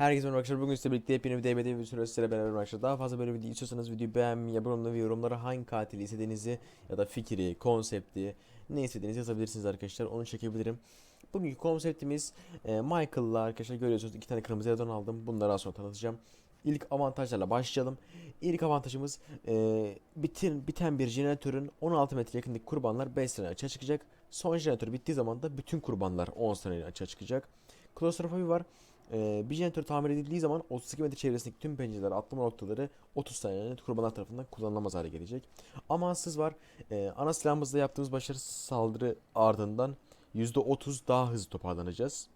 Herkese merhaba arkadaşlar. Bugün sizlerle birlikte yepyeni bir DBD bir süre sizlerle beraber arkadaşlar. Daha fazla böyle video istiyorsanız videoyu beğenmeyi, abone ve yorumlara hangi katili istediğinizi ya da fikri, konsepti ne istediğinizi yazabilirsiniz arkadaşlar. Onu çekebilirim. Bugünkü konseptimiz e, Michael'la arkadaşlar görüyorsunuz iki tane kırmızı yerden aldım. Bunları az sonra tanıtacağım. İlk avantajlarla başlayalım. İlk avantajımız e, bitin, biten bir jeneratörün 16 metre yakındaki kurbanlar 5 saniye açığa çıkacak. Son jeneratör bittiği zaman da bütün kurbanlar 10 saniye açığa çıkacak. Klostrofobi var. Ee, bir jeneratör tamir edildiği zaman 32 metre çevresindeki tüm pencereler, atlama noktaları 30 saniye kurbanlar tarafından kullanılamaz hale gelecek. Amansız var. Ee, ana silahımızda yaptığımız başarısız saldırı ardından %30 daha hızlı toparlanacağız.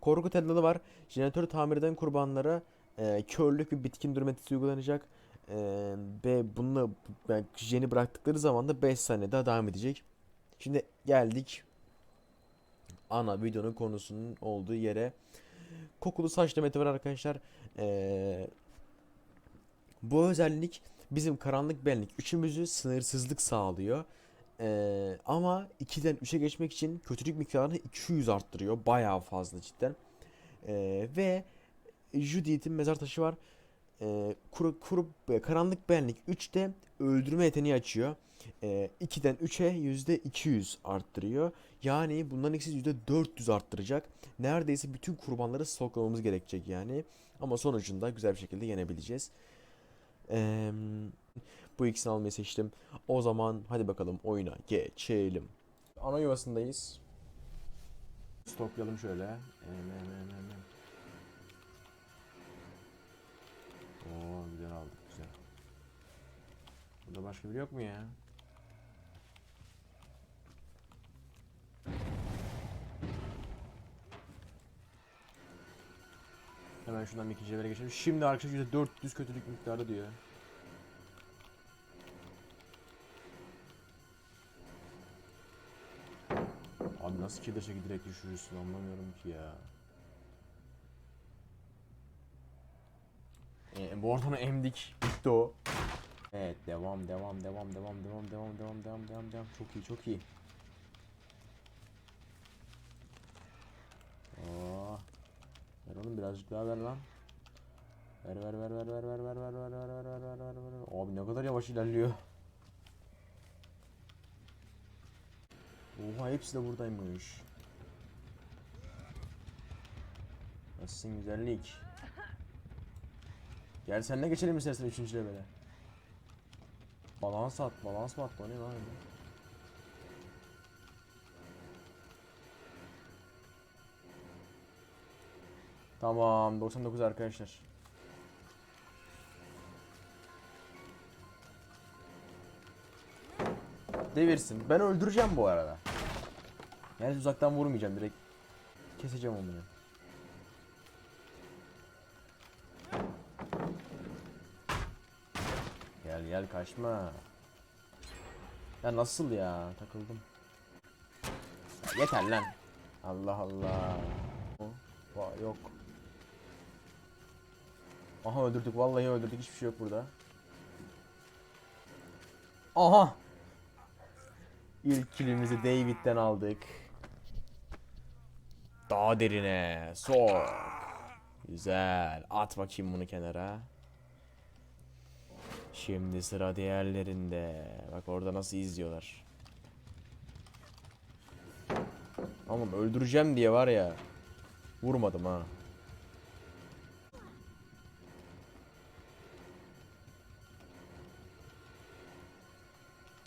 Korku tellalı var. Jeneratörü tamir eden kurbanlara e, körlük ve bitkin durum etkisi uygulanacak. E, ve bununla yani jeni bıraktıkları zaman da 5 saniye daha devam edecek. Şimdi geldik ana videonun konusunun olduğu yere. Kokulu saç demeti var arkadaşlar. Ee, bu özellik bizim karanlık benlik üçümüzü sınırsızlık sağlıyor. Ee, ama 2'den 3'e geçmek için kötülük miktarını 200 arttırıyor. Bayağı fazla cidden. Ee, ve Judith'in mezar taşı var. Ee, kuru, kuru, karanlık benlik 3'te öldürme yeteneği açıyor. Ee, 2'den 3'e %200 arttırıyor. Yani bunların ikisi %400 arttıracak. Neredeyse bütün kurbanları stoklamamız gerekecek yani. Ama sonucunda güzel bir şekilde yenebileceğiz. Ee, bu ikisini almayı seçtim. O zaman hadi bakalım oyuna geçelim. Ana yuvasındayız. Stoklayalım şöyle. Em, em, em, Oo güzel aldık güzel. Burada başka biri yok mu ya? Hemen şuradan ikinci levele geçelim. Şimdi arkadaşlar %400 kötülük miktarı diyor. Abi nasıl çeki direkt düşürürsün anlamıyorum ki ya. E, bu arada onu emdik. Bitti o. Evet devam devam devam devam devam devam devam devam devam devam çok iyi çok iyi. Oh. Ver oğlum birazcık daha ver lan. Ver ver ver ver ver ver ver ver ver ver ver ver ver ver ver Abi ne kadar yavaş ilerliyor. Oha hepsi de buradaymış. Nasılsın güzellik? Gel seninle geçelim istersen 3. levele. Balans at, balans mı attı o ne lan öyle? Tamam 99 arkadaşlar. Devirsin. Ben öldüreceğim bu arada. Yani uzaktan vurmayacağım direkt. Keseceğim onu. Gel gel kaçma. Ya nasıl ya takıldım. Yeter lan. Allah Allah. O- va- yok. Aha öldürdük vallahi öldürdük hiçbir şey yok burada. Aha. İlk kilimizi David'den aldık. Daha derine sok. Güzel. At bakayım bunu kenara. Şimdi sıra diğerlerinde. Bak orada nasıl izliyorlar. Oğlum öldüreceğim diye var ya. Vurmadım ha.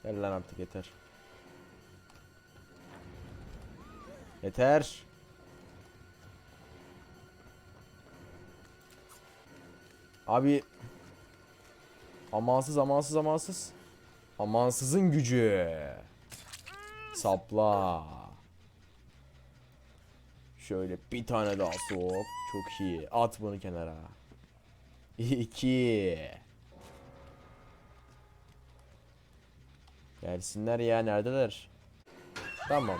Gel lan artık yeter. Yeter. Abi Amansız amansız amansız. Amansızın gücü. Sapla. Şöyle bir tane daha sok. Çok iyi. At bunu kenara. İki. Gelsinler ya neredeler? Tamam.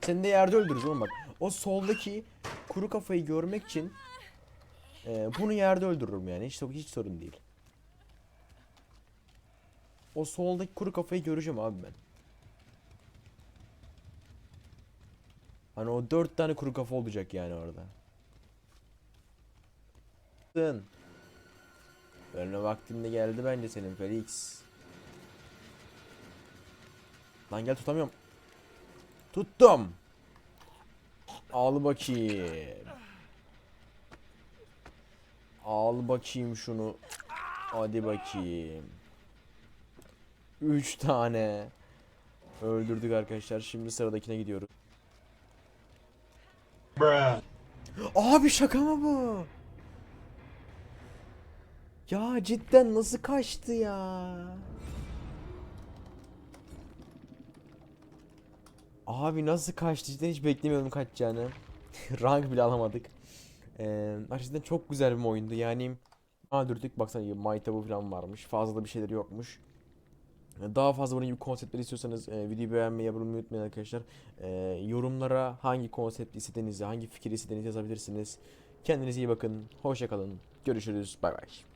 Seni de yerde öldürürüz oğlum bak. O soldaki kuru kafayı görmek için e, bunu yerde öldürürüm yani. Hiç, hiç sorun değil. O soldaki kuru kafayı göreceğim abi ben. Hani o dört tane kuru kafa olacak yani orada. Ölme vaktin de geldi bence senin Felix. Lan gel tutamıyorum. Tuttum. Al bakayım. Al bakayım şunu. Hadi bakayım. 3 tane. Öldürdük arkadaşlar. Şimdi sıradakine gidiyoruz. Abi şaka mı bu? Ya cidden nasıl kaçtı ya? Abi nasıl kaçtı? Cidden hiç beklemiyordum kaçacağını. Rank bile alamadık. Ee, gerçekten çok güzel bir oyundu. Yani öldürdük. Baksana Maytabu falan varmış. Fazla da bir şeyleri yokmuş. Daha fazla bunun gibi konseptler istiyorsanız e, videoyu beğenmeyi, abone olmayı unutmayın arkadaşlar. E, yorumlara hangi konsept istediğinizi, hangi fikir istediğinizi yazabilirsiniz. Kendinize iyi bakın. Hoşça kalın. Görüşürüz. Bay bay.